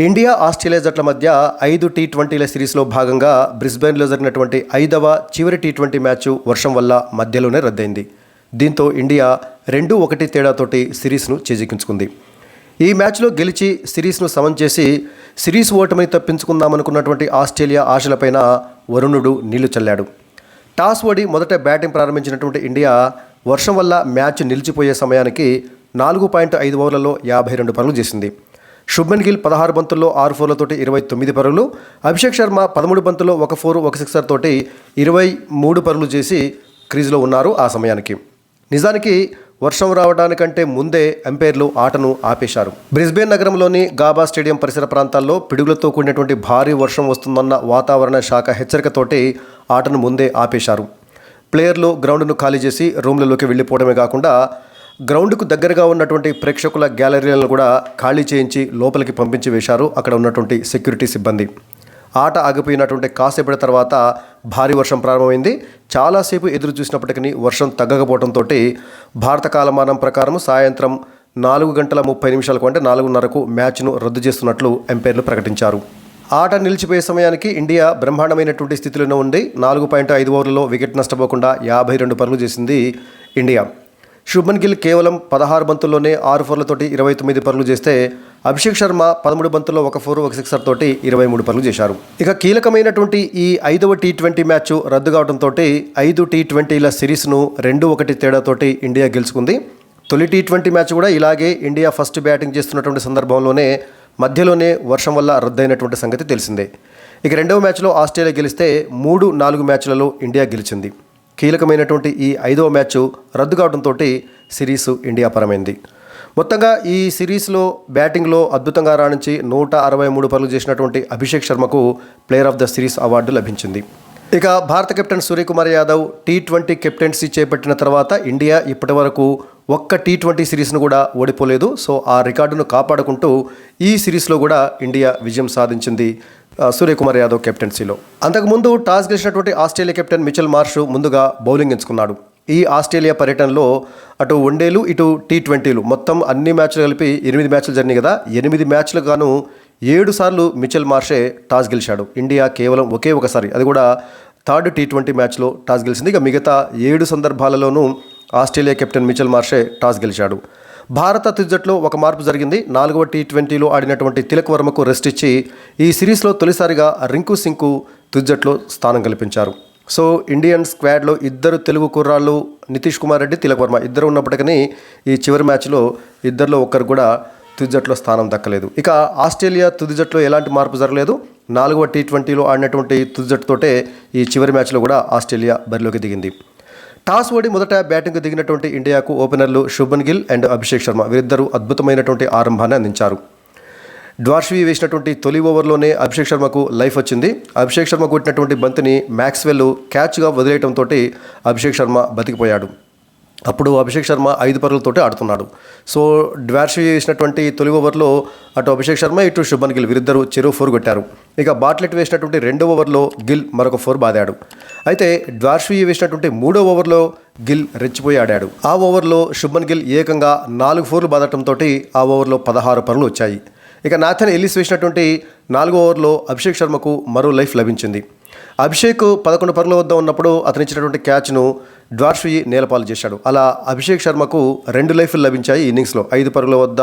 India Australia జట్ల మధ్య ఐదు టీ ట్వంటీల సిరీస్లో భాగంగా బ్రిస్బెన్లో జరిగినటువంటి ఐదవ చివరి టీ ట్వంటీ మ్యాచ్ వర్షం వల్ల మధ్యలోనే రద్దయింది. దీంతో ఇండియా రెండు ఒకటి తేడాతోటి సిరీస్ను చేజిక్కించుకుంది. ఈ మ్యాచ్లో గెలిచి సిరీస్ను సమం చేసి సిరీస్ ఓటమిని తప్పించుకుందామనుకున్నటువంటి ఆస్ట్రేలియా ఆశలపైన వరుణుడు నీళ్ళు చల్లాడు. టాస్ ఓడి మొదట బ్యాటింగ్ ప్రారంభించినటువంటి ఇండియా వర్షం వల్ల మ్యాచ్ నిలిచిపోయే సమయానికి నాలుగు పాయింట్ ఐదు ఓవర్లలో యాభై రెండు పనులు చేసింది. శుభ్మన్ గిల్ పదహారు బంతుల్లో ఆరు ఫోర్లతోటి ఇరవై తొమ్మిది పరుగులు అభిషేక్ శర్మ పదమూడు బంతుల్లో ఒక ఫోర్ ఒక సిక్సర్ తోటి ఇరవై మూడు పరుగులు చేసి క్రీజ్లో ఉన్నారు ఆ సమయానికి. నిజానికి వర్షం రావడానికంటే ముందే అంపైర్లు ఆటను ఆపేశారు. బ్రిస్బేన్ నగరంలోని గాబా స్టేడియం పరిసర ప్రాంతాల్లో పిడుగులతో కూడినటువంటి భారీ వర్షం వస్తుందన్న వాతావరణ శాఖ హెచ్చరికతోటి ఆటను ముందే ఆపేశారు. ప్లేయర్లు గ్రౌండ్ను ఖాళీ చేసి రూమ్లలోకి వెళ్ళిపోవడమే కాకుండా గ్రౌండ్కు దగ్గరగా ఉన్నటువంటి ప్రేక్షకుల గ్యాలరీలను కూడా ఖాళీ చేయించి లోపలికి పంపించి వేశారు అక్కడ ఉన్నటువంటి సెక్యూరిటీ సిబ్బంది. ఆట ఆగిపోయినటువంటి కాసేపటి తర్వాత భారీ వర్షం ప్రారంభమైంది. చాలాసేపు ఎదురు చూసినప్పటికీ వర్షం తగ్గకపోవడంతో భారత కాలమానం ప్రకారం సాయంత్రం నాలుగు గంటల ముప్పై నిమిషాలకు అంటే నాలుగున్నరకు మ్యాచ్ను రద్దు చేస్తున్నట్లు ఎంపైర్లు ప్రకటించారు. ఆట నిలిచిపోయే సమయానికి ఇండియా బ్రహ్మాండమైనటువంటి స్థితిలోనే ఉంది. నాలుగు పాయింట్ ఐదు ఓవర్లలో వికెట్ నష్టపోకుండా యాభై రెండు పరుగులు చేసింది ఇండియా. శుభన్ గిల్ కేవలం పదహారు బంతుల్లోనే ఆరు ఫోర్లతోటి ఇరవై తొమ్మిది పరులు చేస్తే అభిషేక్ శర్మ పదమూడు బంతుల్లో ఒక ఫోర్ ఒక సిక్సర్ తోటి ఇరవై మూడు పరులు చేశారు. ఇక కీలకమైనటువంటి ఈ ఐదవ టీ ట్వంటీ మ్యాచ్ రద్దు కావడంతో ఐదు టీ ట్వంటీల సిరీస్ను రెండు ఒకటి తేడాతోటి ఇండియా గెలుచుకుంది. తొలి టీ ట్వంటీ మ్యాచ్ కూడా ఇలాగే ఇండియా ఫస్ట్ బ్యాటింగ్ చేస్తున్నటువంటి సందర్భంలోనే మధ్యలోనే వర్షం వల్ల రద్దయినటువంటి సంగతి తెలిసిందే. ఇక రెండవ మ్యాచ్లో ఆస్ట్రేలియా గెలిస్తే మూడు నాలుగు మ్యాచ్లలో ఇండియా గెలిచింది. కీలకమైనటువంటి ఈ ఐదవ మ్యాచ్ రద్దు కావడంతో సిరీస్ ఇండియా పరమైంది. మొత్తంగా ఈ సిరీస్లో బ్యాటింగ్లో అద్భుతంగా రాణించి నూట అరవై మూడు పనులు చేసినటువంటి Abhishek శర్మకు player of the series award లభించింది. ఇక భారత captain Suryakumar Yadav T twenty captaincy చేపట్టిన తర్వాత ఇండియా ఇప్పటి వరకు ఒక్క టీ ట్వంటీ సిరీస్ను కూడా ఓడిపోలేదు. సో ఆ రికార్డును కాపాడుకుంటూ ఈ సిరీస్లో కూడా ఇండియా విజయం సాధించింది. సూర్యకుమార్ యాదవ్ కెప్టెన్సీలో. అంతకుముందు టాస్ గెలిచినటువంటి ఆస్ట్రేలియా కెప్టెన్ మిచెల్ మార్ష్ ముందుగా బౌలింగ్ ఎంచుకున్నాడు. ఈ ఆస్ట్రేలియా పర్యటనలో అటు వన్డేలు ఇటు టీ ట్వంటీలు మొత్తం అన్ని మ్యాచ్లు కలిపి ఎనిమిది మ్యాచ్లు జరిగినాయి కదా. ఎనిమిది మ్యాచ్లు గాను ఏడు సార్లు మిచెల్ మార్షే టాస్ గెలిచాడు. ఇండియా కేవలం ఒకే ఒకసారి అది కూడా థర్డ్ టీ ట్వంటీ మ్యాచ్లో టాస్ గెలిచింది. ఇక మిగతా ఏడు సందర్భాలలోనూ ఆస్ట్రేలియా కెప్టెన్ మిచెల్ మార్షే టాస్ గెలిచాడు. భారత తుది జట్లో ఒక మార్పు జరిగింది. నాలుగవ టీ ట్వంటీలో ఆడినటువంటి తిలక్ వర్మకు రెస్ట్ ఇచ్చి ఈ సిరీస్లో తొలిసారిగా రింకు సింగ్కు తుది జట్లో స్థానం కల్పించారు. సో ఇండియన్ స్క్వాడ్లో ఇద్దరు తెలుగు కుర్రాళ్ళు నితీష్ కుమార్ రెడ్డి తిలక్ వర్మ ఇద్దరు ఉన్నప్పటికీ ఈ చివరి మ్యాచ్లో ఇద్దరిలో ఒక్కరు కూడా తుది జట్లో స్థానం దక్కలేదు. ఇక ఆస్ట్రేలియా తుది జట్లో ఎలాంటి మార్పు జరగలేదు. నాలుగవ టీ ట్వంటీలో ఆడినటువంటి తుది జట్టుతోటే ఈ చివరి మ్యాచ్లో కూడా ఆస్ట్రేలియా బరిలోకి దిగింది. టాస్ ఓడి మొదట బ్యాటింగ్ దిగినటువంటి ఇండియాకు ఓపెనర్లు శుభన్ గిల్ అండ్ అభిషేక్ శర్మ. వీరిద్దరూ అద్భుతమైనటువంటి ఆరంభాన్ని అందించారు. డ్వార్ష్వి వేసినటువంటి తొలి ఓవర్లోనే అభిషేక్ శర్మకు లైఫ్ వచ్చింది. అభిషేక్ శర్మ కొట్టినటువంటి బంతిని మ్యాక్స్వెల్ క్యాచ్గా వదిలేయడంతో అభిషేక్ శర్మ బతికిపోయాడు. అప్పుడు అభిషేక్ శర్మ ఐదు పరుగులతోటి ఆడుతున్నాడు. సో డ్వార్షి వేసినటువంటి తొలి ఓవర్లో అటు అభిషేక్ శర్మ ఇటు శుభన్ గిల్ వీరిద్దరూ చెరువు ఫోర్ కొట్టారు. ఇక బాట్లెట్ వేసినటువంటి రెండో ఓవర్లో గిల్ మరొక ఫోర్ బాదాడు. అయితే డ్వార్షి వేసినటువంటి మూడో ఓవర్లో గిల్ రెచ్చిపోయి ఆడాడు. ఆ ఓవర్లో శుభన్ గిల్ ఏకంగా నాలుగు ఫోర్లు బాదటంతో ఆ ఓవర్లో పదహారు పరులు వచ్చాయి. ఇక నాథన్ ఎల్లిస్ వేసినటువంటి నాలుగో ఓవర్లో అభిషేక్ శర్మకు మరో లైఫ్ లభించింది. అభిషేక్ పదకొండు పరుగుల వద్ద ఉన్నప్పుడు అతను ఇచ్చినటువంటి క్యాచ్ను డ్వార్షి నేలపాలు చేశాడు. అలా అభిషేక్ శర్మకు రెండు లైఫ్లు లభించాయి ఇన్నింగ్స్లో. ఐదు పరుగుల వద్ద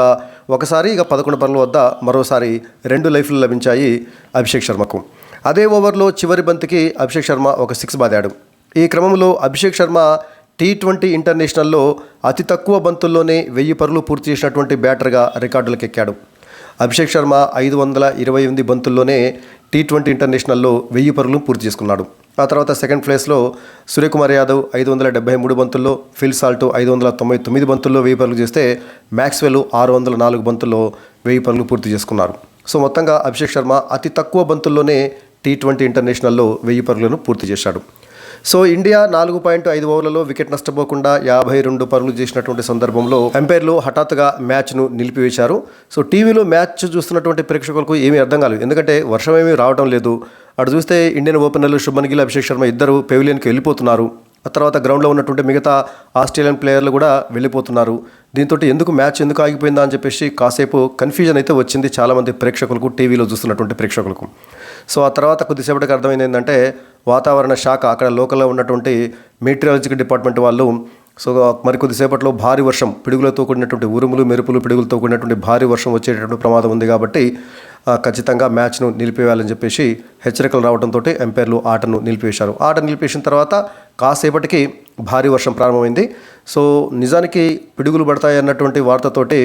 ఒకసారి ఇక పదకొండు పరుగుల వద్ద మరోసారి రెండు లైఫ్లు లభించాయి అభిషేక్ శర్మకు. అదే ఓవర్లో చివరి బంతికి అభిషేక్ శర్మ ఒక సిక్స్ బాదాడు. ఈ క్రమంలో అభిషేక్ శర్మ టీ ట్వంటీ ఇంటర్నేషనల్లో అతి తక్కువ బంతుల్లోనే వెయ్యి పరులు పూర్తి చేసినటువంటి బ్యాటర్గా రికార్డులకు ఎక్కాడు అభిషేక్ శర్మ ఐదు వందల ఇరవై ఎనిమిది బంతుల్లోనే టీ ట్వంటీ ఇంటర్నేషనల్లో వెయ్యి పరుగులు పూర్తి చేసుకున్నాడు. ఆ తర్వాత సెకండ్ ప్లేస్లో సూర్యకుమార్ యాదవ్ ఐదు వందల డెబ్బై మూడు బంతుల్లో ఫిల్ సాల్ట్ ఐదు వందల తొంభై తొమ్మిది బంతుల్లో వెయ్యి పరుగులు చేస్తే మ్యాక్స్వెల్ ఆరు వందల నాలుగు బంతుల్లో వెయ్యి పరుగులు పూర్తి చేసుకున్నారు. సో మొత్తంగా అభిషేక్ శర్మ అతి తక్కువ బంతుల్లోనే టీ ట్వంటీ ఇంటర్నేషనల్లో వెయ్యి పరుగులను పూర్తి చేశాడు. సో ఇండియా నాలుగు పాయింట్ ఐదు ఓవర్లలో వికెట్ నష్టపోకుండా యాభై రెండు పరుగులు చేసినటువంటి సందర్భంలో ఎంపైర్లు హఠాత్తుగా మ్యాచ్ను నిలిపివేశారు. సో టీవీలో మ్యాచ్ చూస్తున్నటువంటి ప్రేక్షకులకు ఏమీ అర్థం కాలేదు. ఎందుకంటే వర్షం ఏమీ రావడం లేదు. అటు చూస్తే ఇండియన్ ఓపెనర్లు శుభన్ గిల్ అభిషేక్ శర్మ ఇద్దరు పెవిలియన్కి వెళ్ళిపోతున్నారు. ఆ తర్వాత గ్రౌండ్లో ఉన్నటువంటి మిగతా ఆస్ట్రేలియన్ ప్లేయర్లు కూడా వెళ్ళిపోతున్నారు. దీంతో ఎందుకు మ్యాచ్ ఎందుకు ఆగిపోయిందా అని చెప్పేసి కాసేపు కన్ఫ్యూజన్ అయితే వచ్చింది చాలామంది ప్రేక్షకులకు టీవీలో చూస్తున్నటువంటి ప్రేక్షకులకు. సో ఆ తర్వాత కొద్దిసేపటికి అర్థమైంది ఏంటంటే వాతావరణ శాఖ అక్కడ లోకల్లో ఉన్నటువంటి మెటీరియాలజికల్ డిపార్ట్మెంట్ వాళ్ళు సో మరికొద్దిసేపట్లో భారీ వర్షం పిడుగులతో కూడినటువంటి ఉరుములు మెరుపులు పిడుగులతో కూడినటువంటి భారీ వర్షం వచ్చేటటువంటి ప్రమాదం ఉంది కాబట్టి ఖచ్చితంగా మ్యాచ్ను నిలిపివేయాలని చెప్పేసి హెచ్చరికలు రావడంతో ఎంపైర్లు ఆటను నిలిపివేశారు. ఆట నిలిపేసిన తర్వాత కాసేపటికి భారీ వర్షం ప్రారంభమైంది. సో నిజానికి పిడుగులు పడతాయి అన్నటువంటి వార్తతోటి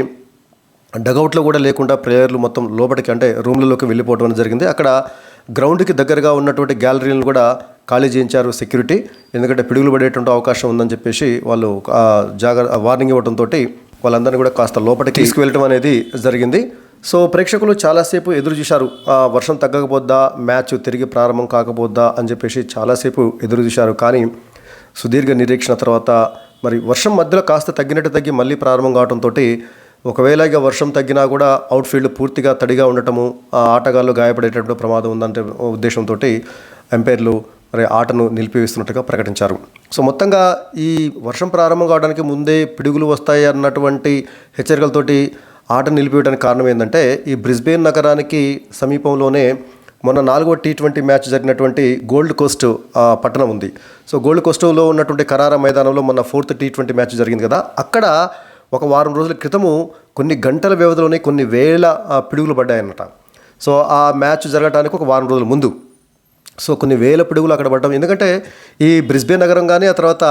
డగౌట్లో కూడా లేకుండా ప్లేయర్లు మొత్తం లోపలికి అంటే రూమ్లలోకి వెళ్ళిపోవడం జరిగింది. అక్కడ గ్రౌండ్కి దగ్గరగా ఉన్నటువంటి గ్యాలరీలను కూడా ఖాళీ చేయించారు సెక్యూరిటీ. ఎందుకంటే పిడుగులు పడేటువంటి అవకాశం ఉందని చెప్పేసి వాళ్ళు జాగ్రత్త వార్నింగ్ ఇవ్వడంతో వాళ్ళందరినీ కూడా కాస్త లోపలికి తీసుకువెళ్ళటం అనేది జరిగింది. సో ప్రేక్షకులు చాలాసేపు ఎదురు చూశారు. వర్షం తగ్గకపోద్దా? మ్యాచ్ తిరిగి ప్రారంభం కాకపోద్దా? అని చెప్పేసి చాలాసేపు ఎదురు చూశారు. కానీ సుదీర్ఘ నిరీక్షణ తర్వాత మరి వర్షం మధ్యలో కాస్త తగ్గినట్టు తగ్గి మళ్ళీ ప్రారంభం కావడంతో ఒకవేళ ఇక వర్షం తగ్గినా కూడా అవుట్ఫీల్డ్ పూర్తిగా తడిగా ఉండటము ఆ ఆటగాళ్ళు గాయపడేటటువంటి ప్రమాదం ఉందంటే ఉద్దేశంతో ఎంపైర్లు మరి ఆటను నిలిపివేస్తున్నట్టుగా ప్రకటించారు. సో మొత్తంగా ఈ వర్షం ప్రారంభం కావడానికి ముందే పిడుగులు వస్తాయి అన్నటువంటి హెచ్చరికలతోటి ఆట నిలిపివేయడానికి కారణం ఏంటంటే ఈ బ్రిస్బేన్ నగరానికి సమీపంలోనే మొన్న నాలుగో టీ ట్వంటీ మ్యాచ్ జరిగినటువంటి గోల్డ్ కోస్ట్ పట్టణం ఉంది. సో గోల్డ్ కోస్ట్లో ఉన్నటువంటి కరారా మైదానంలో మొన్న ఫోర్త్ టీ ట్వంటీ మ్యాచ్ జరిగింది కదా. అక్కడ ఒక వారం రోజుల క్రితము కొన్ని గంటల వ్యవధిలోనే కొన్ని వేల పిడుగులు పడ్డాయన్నమాట. సో ఆ మ్యాచ్ జరగడానికి ఒక వారం రోజుల ముందు. సో కొన్ని వేల పిడుగులు అక్కడ పడ్డం. ఎందుకంటే ఈ బ్రిస్బే నగరం కానీ ఆ తర్వాత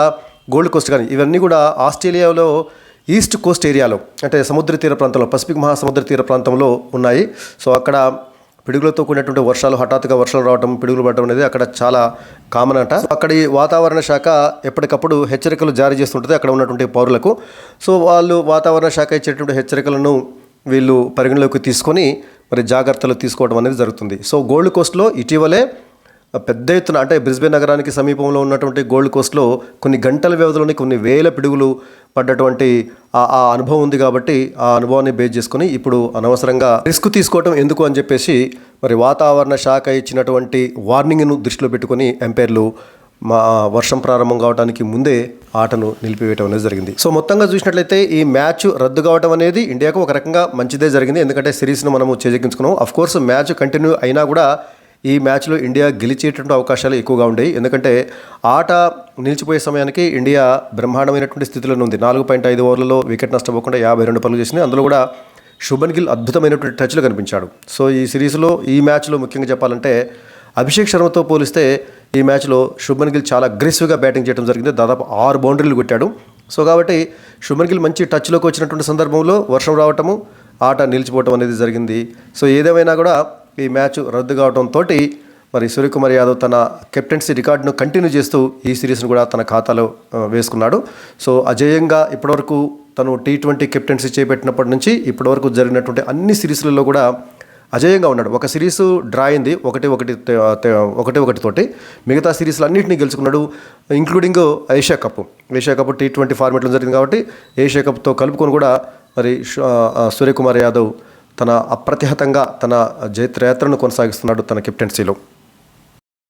గోల్డ్ కోస్ట్ కానీ ఇవన్నీ కూడా ఆస్ట్రేలియాలో ఈస్ట్ కోస్ట్ ఏరియాలో అంటే సముద్ర తీర ప్రాంతంలో పసిఫిక్ మహాసముద్ర తీర ప్రాంతంలో ఉన్నాయి. సో అక్కడ పిడుగులతో కూడినటువంటి వర్షాలు హఠాత్తుగా వర్షాలు రావడం పిడుగులు పడడం అనేది అక్కడ చాలా కామన్ అంట. సో అక్కడి వాతావరణ శాఖ ఎప్పటికప్పుడు హెచ్చరికలు జారీ చేస్తుంటుంది అక్కడ ఉన్నటువంటి పౌరులకు. సో వాళ్ళు వాతావరణ శాఖ ఇచ్చేటువంటి హెచ్చరికలను వీళ్ళు పరిగణలోకి తీసుకొని మరి జాగ్రత్తలు తీసుకోవడం అనేది జరుగుతుంది. సో గోల్డ్ కోస్ట్లో ఇటీవలే పెద్ద ఎత్తున అంటే బ్రిస్బేన్ నగరానికి సమీపంలో ఉన్నటువంటి గోల్డ్ కోస్ట్లో కొన్ని గంటల వ్యవధిలోనే కొన్ని వేల పిడుగులు పడ్డటువంటి ఆ ఆ అనుభవం ఉంది కాబట్టి ఆ అనుభవాన్ని బేస్ చేసుకొని ఇప్పుడు అనవసరంగా రిస్క్ తీసుకోవటం ఎందుకు అని చెప్పేసి మరి వాతావరణ శాఖ ఇచ్చినటువంటి వార్నింగ్ను దృష్టిలో పెట్టుకొని ఎంపైర్లు మా వర్షం ప్రారంభం కావడానికి ముందే ఆటను నిలిపివేయడం అనేది జరిగింది. సో మొత్తంగా చూసినట్లయితే ఈ మ్యాచ్ రద్దు కావడం అనేది ఇండియాకు ఒక రకంగా మంచిదే జరిగింది. ఎందుకంటే సిరీస్ను మనము చేజెక్కించుకున్నాం అఫ్ కోర్స్ మ్యాచ్ కంటిన్యూ అయినా కూడా ఈ మ్యాచ్లో ఇండియా గెలిచేటువంటి అవకాశాలు ఎక్కువగా ఉండేవి. ఎందుకంటే ఆట నిలిచిపోయే సమయానికి ఇండియా బ్రహ్మాండమైనటువంటి స్థితిలో ఉంది. నాలుగు పాయింట్ ఐదు ఓవర్లలో వికెట్ నష్టపోకుండా యాభై రెండు పనులు చేసింది అందులో కూడా శుభన్ గిల్ అద్భుతమైనటువంటి టచ్లు కనిపించాడు. సో ఈ సిరీస్లో ఈ మ్యాచ్లో ముఖ్యంగా చెప్పాలంటే అభిషేక్ శర్మతో పోలిస్తే ఈ మ్యాచ్లో శుభన్ గిల్ చాలా అగ్రెసివ్గా బ్యాటింగ్ చేయడం జరిగింది. దాదాపు ఆరు బౌండరీలు కొట్టాడు. సో కాబట్టి శుభన్ గిల్ మంచి టచ్లోకి వచ్చినటువంటి సందర్భంలో వర్షం రావటము ఆట నిలిచిపోవటం అనేది జరిగింది. సో ఏదేమైనా కూడా ఈ మ్యాచ్ రద్దు కావడంతో మరి సూర్యకుమార్ యాదవ్ తన కెప్టెన్సీ రికార్డును కంటిన్యూ చేస్తూ ఈ సిరీస్ను కూడా తన ఖాతాలో వేసుకున్నాడు. సో అజేయంగా ఇప్పటివరకు తను టీ ట్వంటీ కెప్టెన్సీ చేపట్టినప్పటి నుంచి ఇప్పటివరకు జరిగినటువంటి అన్ని సిరీస్లలో కూడా అజేయంగా ఉన్నాడు. ఒక సిరీస్ డ్రా అయింది ఒకటి ఒకటి ఒకటి ఒకటి తోటి. మిగతా సిరీస్లు అన్నింటినీ గెలుచుకున్నాడు including Asia cup. Asia cup T twenty ఫార్మేట్లో జరిగింది కాబట్టి ఏషియా కప్తో కలుపుకొని కూడా మరి సూర్యకుమార్ యాదవ్ తన అప్రతిహతంగా తన జయత్రయాత్రను కొనసాగిస్తున్నాడు తన కెప్టెన్సీలో.